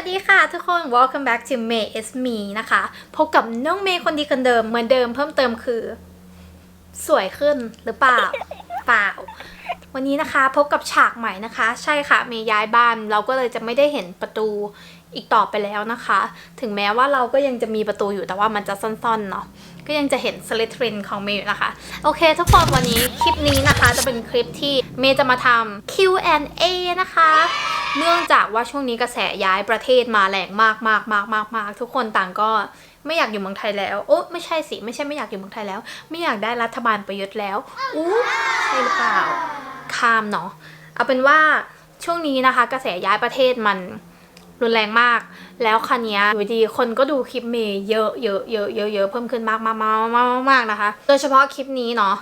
วัสดีค่ะทุกคน welcome back to May is me นะคะ พบกับน้องเมย์คนดีคนเดิมเหมือนเดิมเพิ่มเติมคือ สวยขึ้นหรือเปล่า เปล่า วันนี้นะคะพบกับฉากใหม่นะคะ ใช่ค่ะเมย์ย้ายบ้านเราก็เลยจะไม่ได้เห็นประตูอีกต่อไปแล้วนะคะ ถึงแม้ว่าเราก็ยังจะมีประตูอยู่แต่ว่ามันจะซ่อนๆเนาะก็ยังจะเห็นสลิทรินของเมย์อยู่นะคะ โอเค ทุกคนวันนี้คลิปนี้นะคะจะเป็นคลิปที่เมย์จะมาทำ Q&A นะคะ เนื่องจากว่าช่วงนี้กระแสย้ายประเทศมาแรงมากมากมากมากมากทุกคนต่างก็ไม่อยากอยู่เมืองไทยแล้ว โอ้ไม่ใช่สิ ไม่ใช่ไม่อยากอยู่เมืองไทยแล้ว ไม่อยากได้รัฐบาลประยุทธ์แล้วอู้ใช่หรือเปล่าข้ามเนาะเอาเป็นว่าช่วงนี้นะคะ กระแสย้ายประเทศมันรุนแรงมาก แล้วคันนี้อยู่ดีคนก็ดูคลิปเมย์เยอะเยอะเยอะเยอะเยอะเพิ่มขึ้นมากมากมากมากมากนะคะ โดยเฉพาะคลิปนี้เนาะ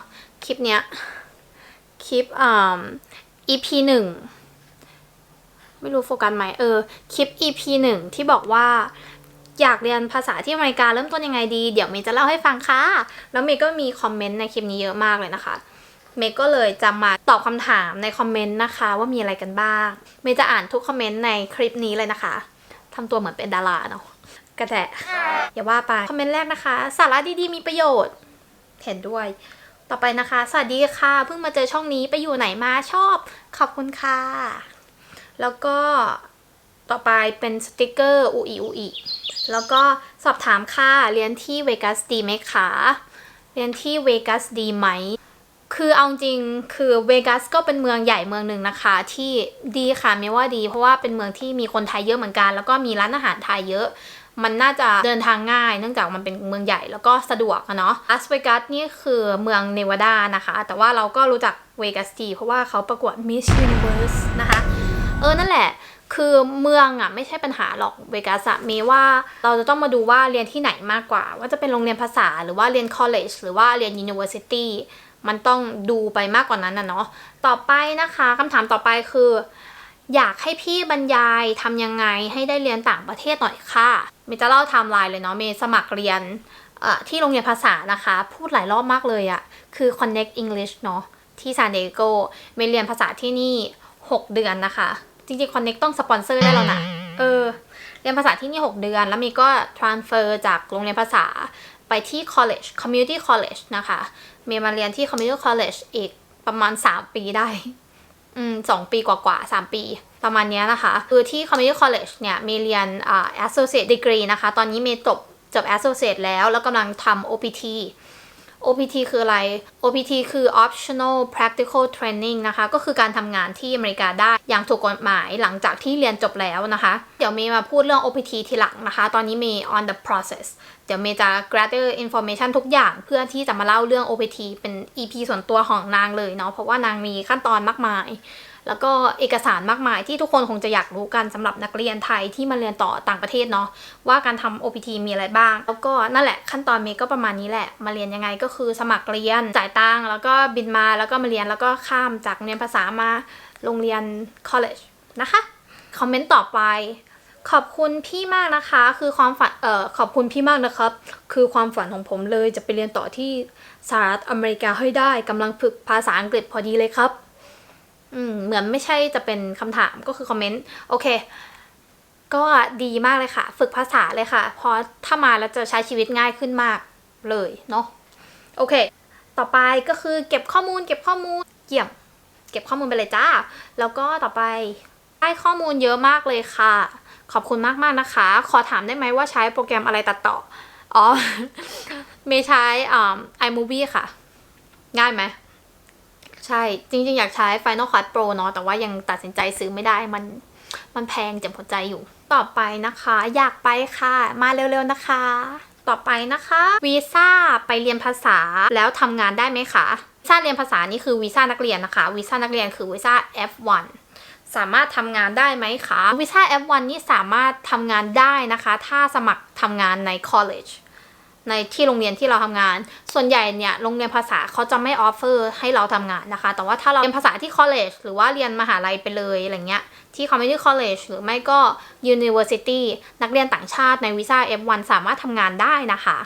คลิปเนี้ย คลิปอ่า EP หนึ่ง ไม่รู้โฟกัสไหมเออคลิป EP หนึ่งที่บอกว่าอยากเรียนภาษาที่อเมริกาเริ่มต้นยังไงดี เดี๋ยวเมย์จะเล่าให้ฟังค่ะ แล้วเมย์ก็มีคอมเมนต์ในคลิปนี้เยอะมากเลยนะคะ เมย์ก็เลยจะมาตอบคำถามในคอมเมนต์นะคะ ว่ามีอะไรกันบ้าง เมย์จะอ่านทุกคอมเมนต์ในคลิปนี้เลยนะคะทำตัวเหมือนเป็นดาราเนาะกระแตะอย่าว่าไป คอมเมนต์แรกนะคะ สาระดีๆมีประโยชน์ เห็นด้วย ต่อไปนะคะ สวัสดีค่ะ เพิ่งมาเจอช่องนี้ไปอยู่ไหนมาชอบ ขอบคุณค่ะ แล้วก็ต่อไปเป็นสติกเกอร์อูอีอูอีแล้วก็สอบถามค่ะเรียนที่เวกัสดีไหมคะ เรียนที่เวกัสดีไหม คือเอาจริงคือเวกัสก็เป็นเมืองใหญ่เมืองหนึ่งนะคะ ที่ดีค่ะไม่ว่าดี เพราะว่าเป็นเมืองที่มีคนไทยเยอะเหมือนกัน แล้วก็มีร้านอาหารไทยเยอะ มันน่าจะเดินทางง่าย เนื่องจากมันเป็นเมืองใหญ่แล้วก็สะดวกอะเนาะลาสเวกัสนี่คือเมืองเนวาดานะคะ แต่ว่าเราก็รู้จักเวกัสดีเพราะว่าเขาประกวด Miss Universe นะคะ เออนั่นแหละ คือเมืองอะไม่ใช่ปัญหาหรอกเวกัสอะเมย์ว่าเราจะต้องมาดูว่าเรียนที่ไหนมากกว่า ว่าจะเป็นโรงเรียนภาษาหรือว่าเรียน college หรือว่าเรียน university มันต้องดูไปมากกว่านั้นนะเนาะต่อไปนะคะคำถามต่อไปคือ อยากให้พี่บรรยายทำยังไงให้ได้เรียนต่างประเทศหน่อยค่ะเมจะเล่าไทม์ไลน์เลยเนาะเมสมัครเรียนอ่อที่โรงเรียนภาษานะคะ พูดหลายรอบมากเลยอะคือ Connect English เนาะที่ซานดิเอโกเมเรียนภาษาที่นี่ 6 เดือนนะคะ จริงๆ Connect ต้องสปอนเซอร์ได้แล้วนะ เออ เรียนภาษาที่นี่ 6 เดือน แล้วมีก็ transfer จากโรงเรียนภาษาไปที่ college community college นะคะเมย์มาเรียนที่ community college อีกประมาณ 3 ปีได้ อืมสองปีกว่าๆสามปีประมาณเนี้ยนะคะ คือที่ community college เนี่ยเมย์เรียนอ่า associate degree นะคะ ตอนนี้เมย์จบจบ associate แล้ว แล้วกำลังทำ OPT OPT คืออะไร OPT คือ optional practical training นะคะ ก็คือการทำงานที่อเมริกาได้อย่างถูกกฎหมายหลังจากที่เรียนจบแล้วนะคะ เดี๋ยวเมย์มาพูดเรื่อง OPT ทีหลังนะคะ ตอนนี้เมย์ on the process เดี๋ยวเมย์จะ gather information ทุกอย่างเพื่อที่จะมาเล่าเรื่อง OPT เป็น EP ส่วนตัวของนางเลยเนาะเพราะว่านางมีขั้นตอนมากมาย แล้วก็เอกสารมากมายที่ทุกคนคงจะอยากรู้กันสำหรับนักเรียนไทยที่มาเรียนต่อต่างประเทศเนาะว่าการทำ OPT มีอะไรบ้าง แล้วก็นั่นแหละขั้นตอนเมย์ก็ประมาณนี้แหละ มาเรียนยังไงก็คือสมัครเรียนจ่ายตังค์แล้วก็บินมาแล้วก็มาเรียนแล้วก็ข้ามจากเรียนภาษามาโรงเรียน college นะคะคอมเมนต์ต่อไป ขอบคุณพี่มากนะคะ คือความฝันเอ่อขอบคุณพี่มากนะครับ คือความฝันของผมเลยจะไปเรียนต่อที่สหรัฐอเมริกาให้ได้กำลังฝึกภาษาอังกฤษพอดีเลยครับ อืมเหมือนไม่ใช่จะเป็นคำถามก็คือคอมเมนต์โอเค ก็ดีมากเลยค่ะ ฝึกภาษาเลยค่ะเพราะถ้ามาแล้วจะใช้ชีวิตง่ายขึ้นมากเลยเนาะโอเค ต่อไปก็คือเก็บข้อมูล เก็บข้อมูลเยี่ยม เก็บข้อมูลไปเลยจ้า แล้วก็ต่อไปได้ข้อมูลเยอะมากเลยค่ะ ขอบคุณมากมากๆนะคะ ขอถามได้ไหมว่าใช้โปรแกรมอะไรตัดต่อ อ๋อ เมย์ใช้อ่า iMovie ค่ะ ง่ายไหม ใช่ จริงๆ อยากใช้ Final Cut Pro เนาะ แต่ว่ายังตัดสินใจซื้อไม่ได้ มัน มันแพงเจ็บหัวใจอยู่ ต่อไปนะคะ อยากไปค่ะ มาเร็วๆ นะคะ ต่อไปนะคะ วีซ่าไปเรียนภาษาแล้วทำงานได้ไหมคะ วีซ่าเรียนภาษานี่คือวีซ่านักเรียนนะคะ วีซ่านักเรียนคือวีซ่า F1 สามารถทำงานได้ไหมคะวีซ่า F1 นี่สามารถทำงานได้นะคะ ถ้าสมัครทำงานใน college ในที่โรงเรียนที่เราทำงาน ส่วนใหญ่เนี่ยโรงเรียนภาษาเขาจะไม่ออฟเฟอร์ให้เราทำงานนะคะ แต่ว่าถ้าเราเรียนภาษาที่ college หรือว่าเรียนมหาลัยไปเลยอะไรเงี้ย ที่ community college หรือไม่ก็ university นักเรียนต่างชาติในวีซ่า F1 สามารถทำงานได้นะคะ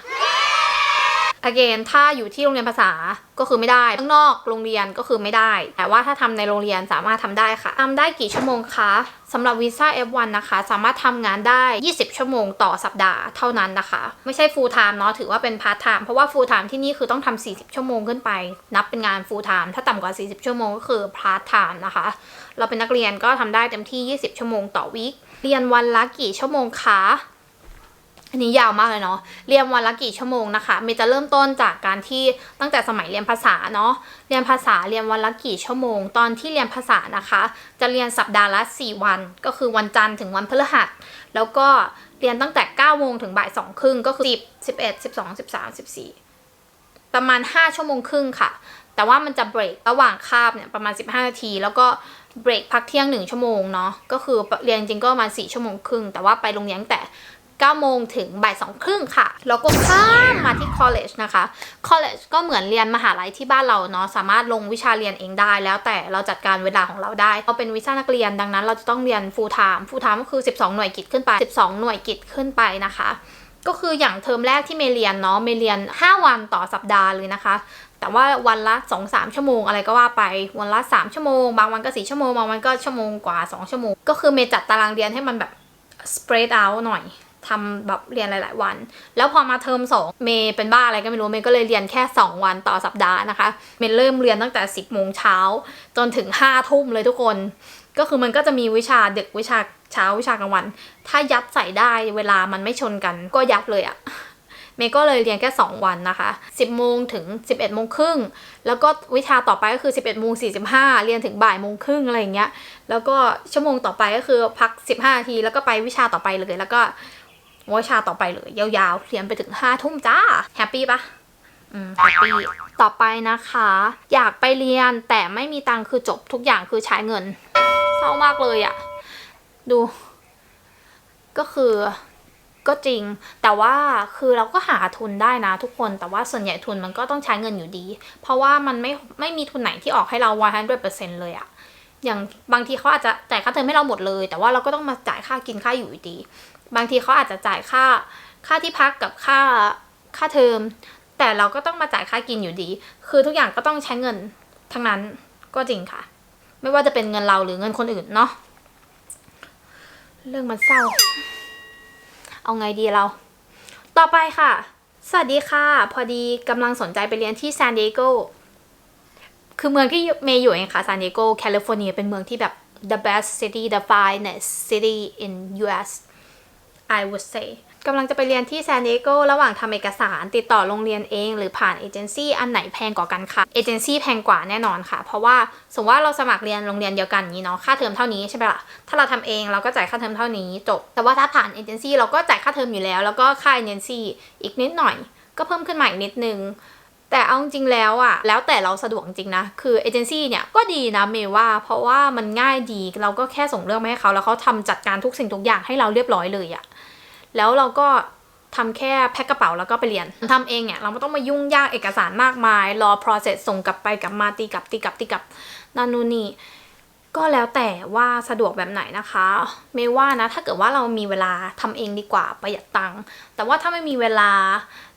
again ถ้าอยู่ที่โรงเรียนภาษาก็คือไม่ได้ข้างนอกโรงเรียนก็คือไม่ได้ แต่ว่าถ้าทำในโรงเรียนสามารถทำได้ค่ะทำได้กี่ชั่วโมงคะสำหรับวีซ่า F1 นะคะ สามารถทำงานได้ 20 ชั่วโมงต่อสัปดาห์เท่านั้นนะคะ ไม่ใช่ full time เนาะถือว่าเป็น part time เพราะว่า full time ที่นี่คือต้องทำ40 ชั่วโมงขึ้นไป นับเป็นงาน full time ถ้าต่ำกว่า 40 ชั่วโมงก็คือ part time นะคะ เราเป็นนักเรียนก็ทำได้เต็มที่ 20 ชั่วโมงต่อวีคเรียนวันละกี่ชั่วโมงคะ อันนี้ยาวมากเลยเนาะ เรียนวันละกี่ชั่วโมงนะคะ เมย์จะเริ่มต้นจากการที่ตั้งแต่สมัยเรียนภาษาเนาะ เรียนภาษาเรียนวันละกี่ชั่วโมง ตอนที่เรียนภาษานะคะ จะเรียนสัปดาห์ละ 4 วัน ก็คือวันจันทร์ถึงวันพฤหัส แล้วก็เรียนตั้งแต่9โมงถึงบ่าย2ครึ่งก็คือ 10 11 12 13 14 ประมาณ 5 ชั่วโมงครึ่งค่ะ แต่ว่ามันจะเบรกระหว่างคาบเนี่ยประมาณ 15 นาที แล้วก็เบรกพักเที่ยง 1 ชั่วโมงเนาะ ก็คือเรียนจริงก็ประมาณ4ชั่วโมงครึ่ง แต่ว่าไปโรงเรียนแต่ 9โมงถึงบ่าย2ครึ่งค่ะ แล้วก็ข้ามมาที่ college นะคะ college ก็เหมือนเรียนมหาลัยที่บ้านเราเนาะสามารถลงวิชาเรียนเองได้ แล้วแต่เราจัดการเวลาของเราได้เราเป็นวิชานักเรียนดังนั้น เราจะต้องเรียน full time full time ก็คือ 12 หน่วยกิตขึ้นไป 12 หน่วยกิตขึ้นไปนะคะก็คืออย่างเทอมแรกที่เมย์เรียนเนาะเมเรียน 5 วันต่อสัปดาห์เลยนะคะ แต่ว่าวันละ 2-3 ชั่วโมงอะไรก็ว่าไปวันละ 3 ชั่วโมง บางวันก็ 4 ชั่วโมง บางวันก็ชั่วโมงกว่า 2 ชั่วโมง ก็คือเมจัดตารางเรียนให้มันแบบ spread out หน่อย ทำแบบเรียนหลาย ๆ วัน แล้วพอมาเทอมสองเมย์เป็นบ้าอะไรก็ไม่รู้ เมย์ก็เลยเรียนแค่ 2 วันต่อสัปดาห์นะคะ เมย์เริ่มเรียนตั้งแต่ 10โมงเช้าจนถึง5ทุ่มเลยทุกคน ก็คือมันก็จะมีวิชาเดึกวิชาเช้าวิชากลางวัน ถ้ายัดใส่ได้เวลามันไม่ชนกัน ก็ยัดเลยอะเมย์ก็เลยเรียนแค่ 2 วันนะคะ 10โมงถึง 11โมงครึ่ง แล้วก็วิชาต่อไปก็คือ 11โมง45 เรียนถึงบ่ายโมงครึ่งอะไรอย่างเงี้ย แล้วก็ชั่วโมงต่อไปก็คือพัก 15นาที แล้วก็ไปวิชาต่อไปเลย แล้วก็ วิชาต่อไปเลย ยาวๆเรียนไปถึง5ทุ่มจ้า แฮปปี้ปะอืมแฮปปี้ต่อไปนะคะ อยากไปเรียนแต่ไม่มีตังค์คือจบทุกอย่างคือใช้เงินเศร้ามากเลยอะดู ก็คือก็จริง แต่ว่าคือเราก็หาทุนได้นะทุกคน แต่ว่าส่วนใหญ่ทุนมันก็ต้องใช้เงินอยู่ดี เพราะว่ามันไม่ไม่มีทุนไหนที่ออกให้เรา100%เลยอะอย่างบางทีเขาอาจจะจ่ายค่าเทอมให้เราหมดเลย แต่ว่าเราก็ต้องมาจ่ายค่ากินค่าอยู่อยู่ดี บางทีเขาอาจจะจ่ายค่าค่าที่พักกับค่าค่าเทอม แต่เราก็ต้องมาจ่ายค่ากินอยู่ดี คือทุกอย่างก็ต้องใช้เงินทั้งนั้นก็จริงค่ะ ไม่ว่าจะเป็นเงินเราหรือเงินคนอื่นเนาะเรื่องมันเศร้า เอาไงดีเรา ต่อไปค่ะ สวัสดีค่ะ พอดีกำลังสนใจไปเรียนที่ซานดิเอโก คือเมืองที่เมย์อยู่เองค่ะซานดิเอโก แคลิฟอร์เนียเป็นเมืองที่แบบ the best city the finest city in US I would say กำลังจะไปเรียนที่ซานดิเอโกระหว่างทำเอกสารติดต่อโรงเรียนเอง หรือผ่านเอเจนซี่อันไหนแพงกว่ากันคะเอเจนซี่แพงกว่าแน่นอนค่ะ เพราะว่าสมมติว่าเราสมัครเรียนโรงเรียนเดียวกันนี้เนาะค่าเทอมเท่านี้ใช่ไหมล่ะถ้าเราทำเองเราก็จ่ายค่าเทอมเท่านี้จบ แต่ว่าถ้าผ่านเอเจนซี่เราก็จ่ายค่าเทอมอยู่แล้ว แล้วก็ค่าเอเจนซี่อีกนิดหน่อย ก็เพิ่มขึ้นมาอีกนิดนึง แต่เอาจริงแล้วอะแล้วแต่เราสะดวกจริงนะ คือเอเจนซี่เนี่ยก็ดีนะเมยว่า เพราะว่ามันง่ายดีเราก็แค่ส่งเรื่องมาให้เขา แล้วเขาทำจัดการทุกสิ่งทุกอย่างให้เราเรียบร้อยเลยอะแล้วเราก็ทำแค่แพ็คกระเป๋าแล้วก็ไปเรียนทำเองเนี่ย เราไม่ต้องมายุ่งยากเอกสารมากมาย รอ process ส่งกลับไปกลับมาตีกลับตีกลับตีกลับนั่นนู่นนี่ก็แล้วแต่ว่าสะดวกแบบไหนนะคะ ไม่ว่านะถ้าเกิดว่าเรามีเวลาทำเองดีกว่าประหยัดตังค์แต่ว่าถ้าไม่มีเวลา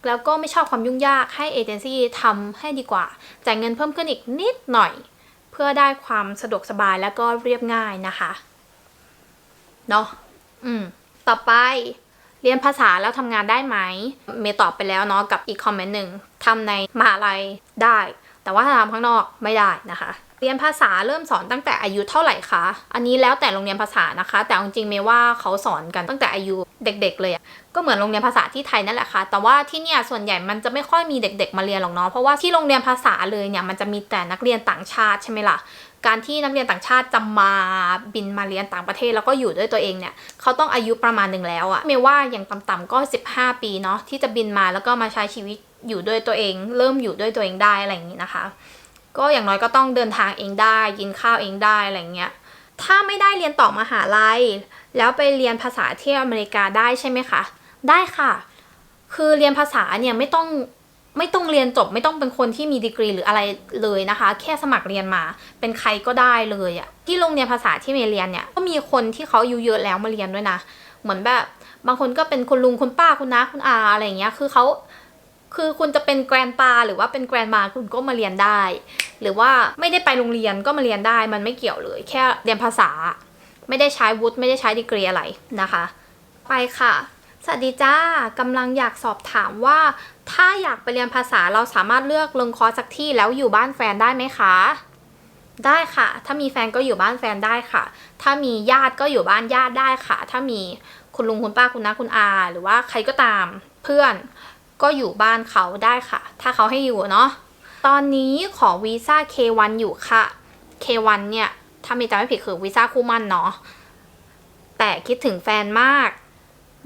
แล้วก็ไม่ชอบความยุ่งยากให้เอเจนซี่ทำให้ดีกว่า จ่ายเงินเพิ่มขึ้นอีกนิดหน่อย เพื่อได้ความสะดวกสบายแล้วก็เรียบง่ายนะคะ เนาะอืม ต่อไปเรียนภาษาแล้วทำงานได้ไหม เมย์ตอบไปแล้วเนาะกับอีกคอมเมนต์หนึ่งทำในมหาลัยได้ แต่ว่าถ้าทำข้างนอกไม่ได้นะคะ เรียนภาษาเริ่มสอนตั้งแต่อายุเท่าไหร่คะ อันนี้แล้วแต่โรงเรียนภาษานะคะ แต่เอาจริงๆเมยว่าเขาสอนกันตั้งแต่อายุเด็ก ๆ เลยอะก็เหมือนโรงเรียนภาษาที่ไทยนั่นแหละค่ะ แต่ว่าที่เนี่ยส่วนใหญ่มันจะไม่ค่อยมีเด็ก ๆ มาเรียนหรอกเนาะ เพราะว่าที่โรงเรียนภาษาเลยเนี่ยมันจะมีแต่นักเรียนต่างชาติใช่ไหมล่ะ การที่นักเรียนต่างชาติจะมาบินมาเรียนต่างประเทศแล้วก็อยู่ด้วยตัวเองเนี่ยเขาต้องอายุประมาณหนึ่งแล้วอะเมยว่าอย่างต่ำๆก็ 15 ปีเนาะที่จะบินมาแล้วก็มาใช้ชีวิตอยู่ด้วยตัวเอง เริ่มอยู่ด้วยตัวเองได้อะไรอย่างนี้นะคะ ก็อย่างน้อยก็ต้องเดินทางเองได้กินข้าวเองได้อะไรเงี้ยถ้าไม่ได้เรียนต่อมหาลัย แล้วไปเรียนภาษาที่อเมริกาได้ใช่ไหมคะ ได้ค่ะ คือเรียนภาษาเนี่ยไม่ต้องไม่ต้องเรียนจบไม่ต้องเป็นคนที่มีดีกรีหรืออะไรเลยนะคะ แค่สมัครเรียนมาเป็นใครก็ได้เลยอะที่โรงเรียนภาษาที่เมเรียนเนี่ยก็มีคนที่เขาอายุเยอะแล้วมาเรียนด้วยนะ เหมือนแบบบางคนก็เป็นคุณลุงคุณป้าคุณน้าคุณอาอะไรอย่างเงี้ยคือเขา คือคุณจะเป็นแกรนปาหรือว่าเป็นแกรนมาคุณก็มาเรียนได้ หรือว่าไม่ได้ไปโรงเรียนก็มาเรียนได้ มันไม่เกี่ยวเลย แค่เรียนภาษา ไม่ได้ใช้วุฒิไม่ได้ใช้ดีกรีอะไรนะคะ ไปค่ะสวัสดีจ้ากำลังอยากสอบถามว่า ถ้าอยากไปเรียนภาษาเราสามารถเลือกลงคอร์สสักที่แล้วอยู่บ้านแฟนได้ไหมคะ ได้ค่ะ ถ้ามีแฟนก็อยู่บ้านแฟนได้ค่ะ ถ้ามีญาติก็อยู่บ้านญาติได้ค่ะ ถ้ามีคุณลุงคุณป้าคุณน้าคุณอา หรือว่าใครก็ตามเพื่อน ก็อยู่บ้านเขาได้ค่ะ ถ้าเขาให้อยู่เนาะตอนนี้ขอวีซ่า K1 อยู่ค่ะ K1 เนี่ย ถ้ามีจำไม่ผิดคือวีซ่าคู่มั่นเนาะแต่คิดถึงแฟนมาก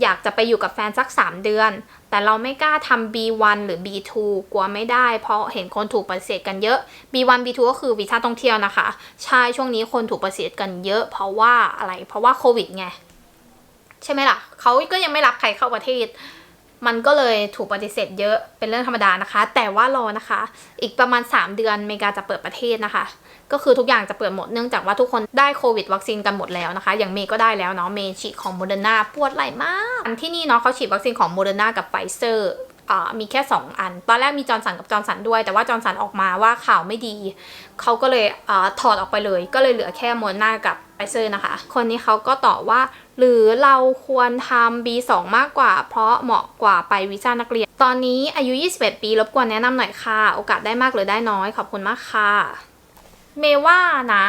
อยากจะไปอยู่กับแฟนสัก 3 เดือน แต่เราไม่กล้าทำ B1 หรือ B2 กลัวไม่ได้ เพราะเห็นคนถูกปฏิเสธกันเยอะ B1 B2 ก็คือวีซ่าท่องเที่ยวนะคะ ใช่ช่วงนี้คนถูกปฏิเสธกันเยอะ เพราะว่าอะไร เพราะว่าโควิดไง ใช่ไหมล่ะ เขาก็ยังไม่รับใครเข้าประเทศ มันก็เลยถูกปฏิเสธเยอะเป็นเรื่องธรรมดานะคะ แต่ว่ารอนะคะ อีกประมาณ 3 เดือนอเมริกาจะเปิดประเทศนะคะ ก็คือทุกอย่างจะเปิดหมดเนื่องจากว่าทุกคนได้โควิดวัคซีนกันหมดแล้วนะคะ อย่างเมย์ก็ได้แล้วเนาะเมย์ฉีดของโมเดอร์นาปวดไหล่มากอันที่นี่เนาะเขาฉีดวัคซีนของโมเดอร์นากับไฟเซอร์อ่ามีแค่ 2 อัน ตอนแรกมีจอร์นสันกับจอร์นสันด้วย แต่ว่าจอร์นสันออกมาว่าข่าวไม่ดี เขาก็เลยอาถอดออกไปเลย ก็เลยเหลือแค่โมเดอร์นากับ ไฟเซอร์นะคะ คนนี้เขาก็ตอบว่า หรือเราควรทำ B2 มากกว่า เพราะเหมาะกว่าไปวีซ่านักเรียน ตอนนี้อายุ 21 ปีรบกวนแนะนำหน่อยค่ะ โอกาสได้มากหรือได้น้อยขอบคุณมากค่ะ เมย์ว่านะ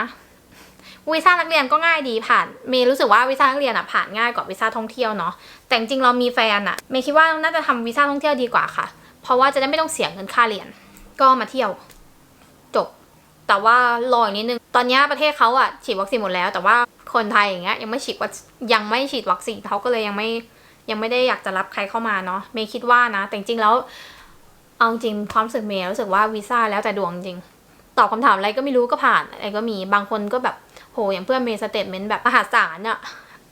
วีซ่านักเรียนก็ง่ายดีผ่าน เมย์รู้สึกว่าวีซ่านักเรียนอะผ่านง่ายกว่าวีซ่าท่องเที่ยวเนาะแต่จริงเรามีแฟนอะเมย์คิดว่าน่าจะทำวีซ่าท่องเที่ยวดีกว่าค่ะ เพราะว่าจะได้ไม่ต้องเสียเงินค่าเรียน ก็มาเที่ยว แต่ว่ารออีกนิดนึง ตอนนี้ประเทศเขาอะฉีดวัคซีนหมดแล้ว แต่ว่าคนไทยอย่างเงี้ยยังไม่ฉีดวัคยังไม่ฉีดวัคซีนเขาก็เลยยังไม่ยังไม่ได้อยากจะรับใครเข้ามาเนาะเมย์คิดว่านะ แต่จริงแล้วเอาจริงความรู้สึกเมย์รู้สึกว่าวีซ่าแล้วแต่ดวงจริง ตอบคำถามอะไรก็ไม่รู้ก็ผ่านอะไรก็มีบางคนก็แบบโหอย่างเพื่อนเมย์สเตทเมนต์แบบมหาศาลอะ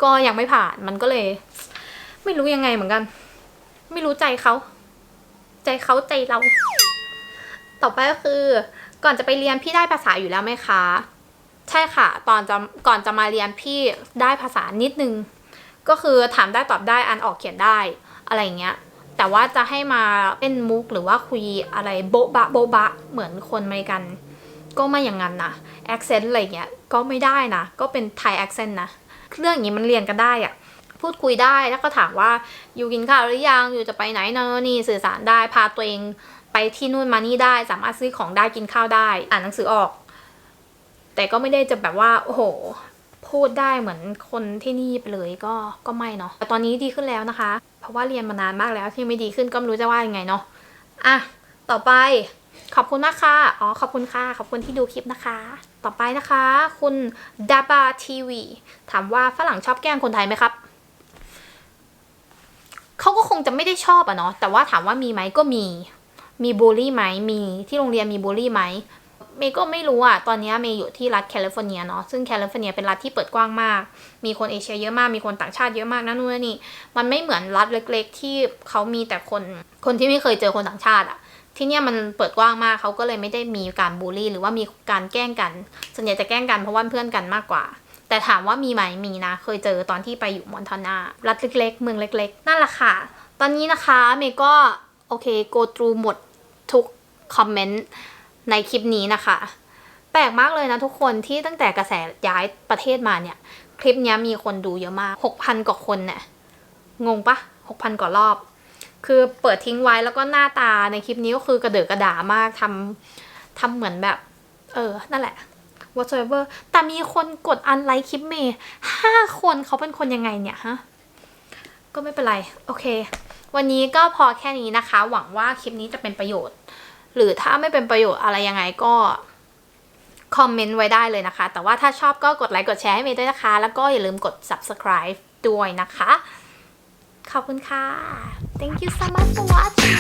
ก็ยังไม่ผ่านมันก็เลย ไม่รู้ยังไงเหมือนกัน ไม่รู้ใจเขา ใจเขาใจเรา ต่อไปก็คือ ก่อนจะไปเรียนพี่ได้ภาษาอยู่แล้วไหมคะ ใช่ค่ะ ตอนจะก่อนจะมาเรียนพี่ได้ภาษานิดนึง ก็คือถามได้ตอบได้อ่านออกเขียนได้อะไรอย่างเงี้ย แต่ว่าจะให้มาเล่นมุกหรือว่าคุยอะไรโบ๊ะบะโบ๊ะบะเหมือนคนอเมริกัน ก็ไม่อย่างนั้นนะแอคเซนต์อะไรเงี้ยก็ไม่ได้นะ ก็เป็นไทยแอคเซนต์นะเรื่องอย่างนี้มันเรียนกันได้อะพูดคุยได้แล้วก็ถามว่าอยู่กินข้าวหรือยังอยู่จะไปไหนเนอะนี่สื่อสารได้พาตัวเอง ไปที่นู่นมานี่ได้ สามารถซื้อของได้กินข้าวได้ อ่านหนังสือออก แต่ก็ไม่ได้จะแบบว่า โอ้โห พูดได้เหมือนคนที่นี่ไปเลยก็ก็ไม่เนาะแต่ตอนนี้ดีขึ้นแล้วนะคะ เพราะว่าเรียนมานานมากแล้วที่ไม่ดีขึ้นก็ไม่รู้จะว่ายังไงเนาะอะต่อไปขอบคุณมากค่ะ อ๋อ ขอบคุณค่ะ ขอบคุณที่ดูคลิปนะคะ ต่อไปนะคะ คุณดาบาทีวีถามว่าฝรั่งชอบแกล้งคนไทยไหมครับ เขาก็คงจะไม่ได้ชอบอะเนาะ แต่ว่าถามว่ามีไหมก็มี มีบูลลี่ไหมมีที่โรงเรียนมีบูลลี่ไหมเมย์ก็ไม่รู้อะตอนนี้เมย์อยู่ที่รัฐแคลิฟอร์เนียเนาะ ซึ่งแคลิฟอร์เนียเป็นรัฐที่เปิดกว้างมาก มีคนเอเชียเยอะมาก มีคนต่างชาติเยอะมากนะนู่นนี่ มันไม่เหมือนรัฐเล็ก ๆ ที่เขามีแต่คน คนที่ไม่เคยเจอคนต่างชาติอะที่เนี่ยมันเปิดกว้างมากเขาก็เลยไม่ได้มีการบูลลี่ หรือว่ามีการแกล้งกัน ส่วนใหญ่จะแกล้งกันเพราะว่าเพื่อนกันมากกว่า แต่ถามว่ามีไหม มีนะ เคยเจอตอนที่ไปอยู่มอนทานา รัฐเล็ก ๆ เมืองเล็ก ๆ นั่นแหละค่ะ ตอนนี้นะคะเมย์ก็โอเค go through หมด ทุกคอมเมนต์ในคลิปนี้นะคะ แปลกมากเลยนะทุกคนที่ตั้งแต่กระแสย้ายประเทศมาเนี่ย คลิปนี้มีคนดูเยอะมาก 6,000 กว่าคนเนี่ยงงปะ6,000 กว่ารอบ คือเปิดทิ้งไว้แล้วก็หน้าตาในคลิปนี้ก็คือกระเดือกกระดามากทำทำเหมือนแบบ เออ นั่นแหละ whatsoever แต่มีคนกดอันไลค์คลิปเมย์ห้าคนเขาเป็นคนยังไงเนี่ยฮะ ก็ไม่เป็นไร โอเค วันนี้ก็พอแค่นี้นะคะ หวังว่าคลิปนี้จะเป็นประโยชน์ หรือถ้าไม่เป็นประโยชน์อะไรยังไงก็คอมเมนต์ไว้ได้เลยนะคะ แต่ว่าถ้าชอบก็กดไลค์กดแชร์ให้เมย์ด้วยนะคะ แล้วก็อย่าลืมกด subscribe ด้วยนะคะ ขอบคุณค่ะ thank you so much for watching